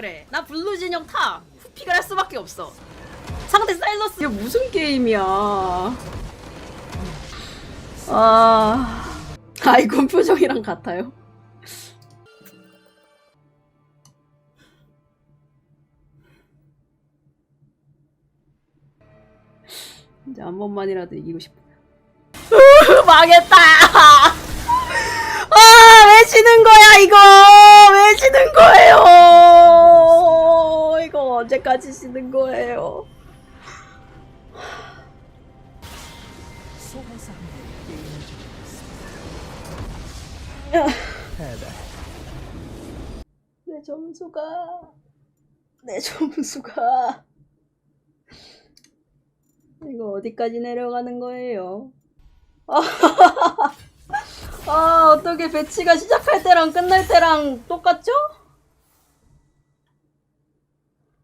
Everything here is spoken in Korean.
그래. 나 블루 진영 타. 후픽을 할 수밖에 없어. 상대 사일러스. 이게 무슨 게임이야. 아. 아이콘 표정이랑 같아요. 이제 한 번만이라도 이기고 싶어 망했다 아왜 지는 거야 이거 왜 지는 거예요 이거 언제까지 지는 거예요 내 점수가 내 점수가 이거 어디까지 내려가는 거예요? 아 어떻게 배치가 시작할 때랑 끝날 때랑 똑같죠?